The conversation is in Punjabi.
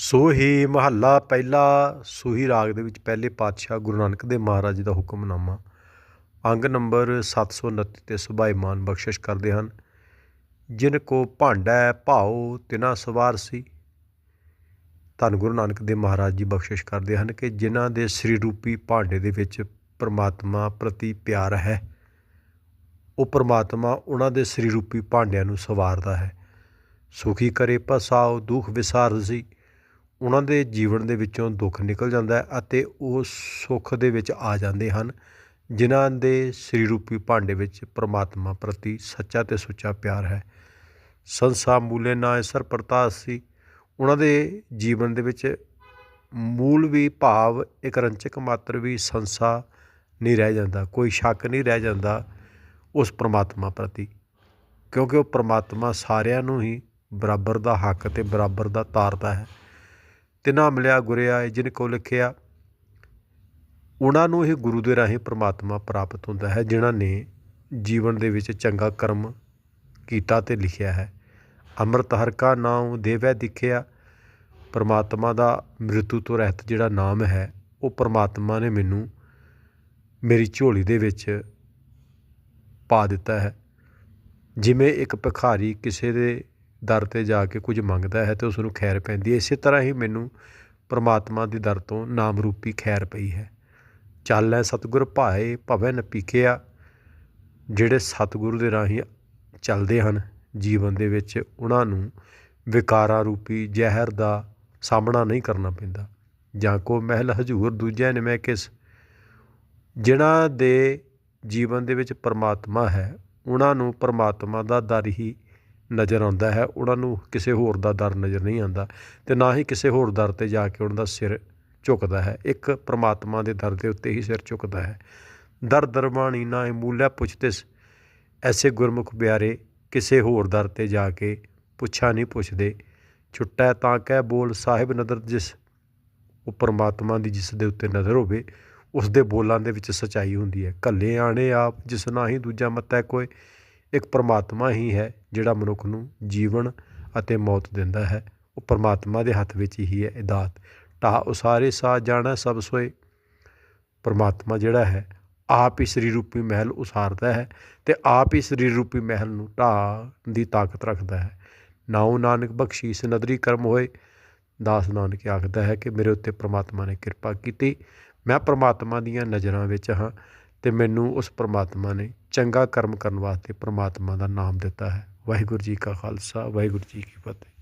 ਸੋਹੀ ਮਹੱਲਾ ਪਹਿਲਾ ਸੂਹੀ ਰਾਗ ਦੇ ਵਿੱਚ ਪਹਿਲੇ ਪਾਤਸ਼ਾਹ ਗੁਰੂ ਨਾਨਕ ਦੇਵ ਮਹਾਰਾਜ ਜੀ ਦਾ ਹੁਕਮਨਾਮਾ। ਅੰਗ ਨੰਬਰ 729 ਤੇ ਸੁਭਾਈਮਾਨ ਬਖਸ਼ਿਸ਼ ਕਰਦੇ ਹਨ। ਜਿਨ ਕੋ ਭਾਂਡਾ ਭਾਉ, ਤਿਨਾ ਸਵਾਰ ਸੀ। ਧੰਨ ਗੁਰੂ ਨਾਨਕ ਦੇਵ ਮਹਾਰਾਜ ਜੀ ਬਖਸ਼ਿਸ਼ ਕਰਦੇ ਹਨ ਕਿ ਜਿਨ੍ਹਾਂ ਦੇ ਸ੍ਰੀ ਰੂਪੀ ਭਾਂਡੇ ਦੇ ਵਿੱਚ ਪ੍ਰਮਾਤਮਾ ਪ੍ਰਤੀ ਪਿਆਰ ਹੈ, ਉਹ ਪ੍ਰਮਾਤਮਾ ਉਹਨਾਂ ਦੇ ਸ੍ਰੀ ਰੂਪੀ ਭਾਂਡਿਆਂ ਨੂੰ ਸਵਾਰਦਾ ਹੈ। ਸੁਖੀ ਕਰੇ ਪਸਾਉ, ਦੁੱਖ ਵਿਸਾਰ ਸੀ ਉਹਨਾਂ ਦੇ ਜੀਵਨ ਦੇ ਵਿੱਚੋਂ ਦੁੱਖ ਨਿਕਲ ਜਾਂਦਾ ਅਤੇ ਉਹ ਸੁੱਖ ਦੇ ਵਿੱਚ ਆ ਜਾਂਦੇ ਹਨ, ਜਿਨ੍ਹਾਂ ਦੇ ਸ੍ਰੀ ਰੂਪੀ ਭਾਂਡੇ ਵਿੱਚ ਪਰਮਾਤਮਾ ਪ੍ਰਤੀ ਸੱਚਾ ਅਤੇ ਸੁੱਚਾ ਪਿਆਰ ਹੈ। ਸੰਸਾ ਮੂਲੇ ਨਾ ਸਰ ਪ੍ਰਤਾਸ ਸੀ। ਉਹਨਾਂ ਦੇ ਜੀਵਨ ਦੇ ਵਿੱਚ ਮੂਲ ਵੀ ਭਾਵ, ਇੱਕ ਰੰਚਕ ਮਾਤਰ ਵੀ ਸੰਸਾ ਨਹੀਂ ਰਹਿ ਜਾਂਦਾ, ਕੋਈ ਸ਼ੱਕ ਨਹੀਂ ਰਹਿ ਜਾਂਦਾ ਉਸ ਪ੍ਰਮਾਤਮਾ ਪ੍ਰਤੀ, ਕਿਉਂਕਿ ਉਹ ਪ੍ਰਮਾਤਮਾ ਸਾਰਿਆਂ ਨੂੰ ਹੀ ਬਰਾਬਰ ਦਾ ਹੱਕ ਤੇ ਬਰਾਬਰ ਦਾ ਤਾਰਦਾ ਹੈ। ਤਿਨਾ ਮਿਲਿਆ ਗੁਰਿਆ ਜਿਨ ਕੋ ਲਿਖਿਆ। ਉਹਨਾਂ ਨੂੰ ਹੀ ਗੁਰੂ ਦੇ ਰਾਹੀਂ ਪ੍ਰਮਾਤਮਾ ਪ੍ਰਾਪਤ ਹੁੰਦਾ ਹੈ, ਜਿਨ੍ਹਾਂ ਨੇ ਜੀਵਨ ਦੇ ਵਿੱਚ ਚੰਗਾ ਕਰਮ ਕੀਤਾ ਤੇ ਲਿਖਿਆ ਹੈ। ਅੰਮ੍ਰਿਤ ਹਰ ਕਾ ਨਾਮ ਦੇਵੈ ਦਿਖਿਆ। ਪਰਮਾਤਮਾ ਦਾ ਮ੍ਰਿਤੂ ਤੋਂ ਰਹਿਤ ਜਿਹੜਾ ਨਾਮ ਹੈ, ਉਹ ਪਰਮਾਤਮਾ ਨੇ ਮੈਨੂੰ ਮੇਰੀ ਝੋਲੀ ਦੇ ਵਿੱਚ ਪਾ ਦਿੱਤਾ ਹੈ। ਜਿਵੇਂ ਇੱਕ ਭਿਖਾਰੀ ਕਿਸੇ ਦੇ ਦਰ ਤੇ ਜਾ ਕੇ ਕੁਝ ਮੰਗਦਾ ਹੈ ਤੇ ਉਸ ਨੂੰ ਖੈਰ ਪੈਂਦੀ ਹੈ। ਇਸੇ ਤਰ੍ਹਾਂ ਹੀ ਮੈਨੂੰ ਪਰਮਾਤਮਾ ਦੀ ਦਰ ਤੋਂ ਨਾਮ ਰੂਪੀ ਖੈਰ ਪਈ ਹੈ। ਚੱਲ ਹੈ ਸਤਿਗੁਰ, ਭਾਏ ਭਵੈ ਨ ਪੀਖਿਆ ਜਿਹੜੇ ਸਤਿਗੁਰੂ ਦੇ ਰਾਹੀਂ ਚੱਲਦੇ ਹਨ ਜੀਵਨ ਦੇ ਵਿੱਚ, ਉਹਨਾਂ ਨੂੰ ਵਿਕਾਰਾਂ ਰੂਪੀ ਜ਼ਹਿਰ ਦਾ ਸਾਹਮਣਾ ਨਹੀਂ ਕਰਨਾ ਪੈਂਦਾ। ਜਾਂ ਕੋ ਮਹਿਲ ਹਜੂਰ ਦੂਜਿਆਂ ਨੇ ਮੈਂ ਕਿਸ, ਜਿਨ੍ਹਾਂ ਦੇ ਜੀਵਨ ਦੇ ਵਿੱਚ ਪਰਮਾਤਮਾ ਹੈ, ਉਹਨਾਂ ਨੂੰ ਪਰਮਾਤਮਾ ਦਾ ਦਰ ਹੀ ਨਜ਼ਰ ਆਉਂਦਾ ਹੈ, ਉਹਨਾਂ ਨੂੰ ਕਿਸੇ ਹੋਰ ਦਾ ਦਰ ਨਜ਼ਰ ਨਹੀਂ ਆਉਂਦਾ ਅਤੇ ਨਾ ਹੀ ਕਿਸੇ ਹੋਰ ਦਰ ਤੇ ਜਾ ਕੇ ਉਹਨਾਂ ਦਾ ਸਿਰ ਝੁਕਦਾ ਹੈ। ਇੱਕ ਪ੍ਰਮਾਤਮਾ ਦੇ ਦਰ ਦੇ ਉੱਤੇ ਹੀ ਸਿਰ ਝੁਕਦਾ ਹੈ। ਦਰ ਦਰਬਾਣੀ ਨਾ ਮੂਲਿਆ ਪੁੱਛਤਿਸ ਐਸੇ ਗੁਰਮੁਖ ਪਿਆਰੇ ਕਿਸੇ ਹੋਰ ਦਰ ਤੇ ਜਾ ਕੇ ਪੁੱਛਾ ਨਹੀਂ ਪੁੱਛਦੇ। ਛੁੱਟਾ ਤਾਂ ਕਹਿ ਬੋਲ ਸਾਹਿਬ ਨਦਰ ਜਿਸ ਉਹ ਪਰਮਾਤਮਾ ਦੀ ਜਿਸ ਦੇ ਉੱਤੇ ਨਜ਼ਰ ਹੋਵੇ, ਉਸ ਦੇ ਬੋਲਾਂ ਦੇ ਵਿੱਚ ਸਚਾਈ ਹੁੰਦੀ ਹੈ। ਕੱਲੇ ਆਣੇ ਆਪ ਜਿਸ ਨਾ ਹੀ ਦੂਜਾ ਮੱਤਾ ਕੋਈ। ਇੱਕ ਪਰਮਾਤਮਾ ਹੀ ਹੈ, ਜਿਹੜਾ ਮਨੁੱਖ ਨੂੰ ਜੀਵਨ ਅਤੇ ਮੌਤ ਦਿੰਦਾ ਹੈ। ਉਹ ਪਰਮਾਤਮਾ ਦੇ ਹੱਥ ਵਿੱਚ ਹੀ ਹੈ ਇਦਾਤ ਢਾਹ ਉਸਾਰੇ ਸਾ ਜਾਣਾ, ਸਭ ਸੋਏ। ਪਰਮਾਤਮਾ ਜਿਹੜਾ ਹੈ, ਆਪ ਹੀ ਸ੍ਰੀ ਰੂਪੀ ਮਹਿਲ ਉਸਾਰਦਾ ਹੈ ਤੇ ਆਪ ਹੀ ਸਰੀਰ ਰੂਪੀ ਮਹਿਲ ਨੂੰ ਢਾਹ ਦੀ ਤਾਕਤ ਰੱਖਦਾ ਹੈ। ਨਾਉ ਨਾਨਕ ਬਖਸ਼ੀਸ, ਨਦਰੀ ਕਰਮ ਹੋਏ। ਦਾਸ ਨਾਨਕ ਆਖਦਾ ਹੈ ਕਿ ਮੇਰੇ ਉੱਤੇ ਪ੍ਰਮਾਤਮਾ ਨੇ ਕਿਰਪਾ ਕੀਤੀ। ਮੈਂ ਪ੍ਰਮਾਤਮਾ ਦੀਆਂ ਨਜ਼ਰਾਂ ਵਿੱਚ ਹਾਂ। ਅਤੇ ਮੈਨੂੰ ਉਸ ਪਰਮਾਤਮਾ ਨੇ ਚੰਗਾ ਕਰਮ ਕਰਨ ਵਾਸਤੇ ਪਰਮਾਤਮਾ ਦਾ ਨਾਮ ਦਿੱਤਾ ਹੈ। ਵਾਹਿਗੁਰੂ ਜੀ ਕਾ ਖਾਲਸਾ, ਵਾਹਿਗੁਰੂ ਜੀ ਕੀ ਫਤਿਹ।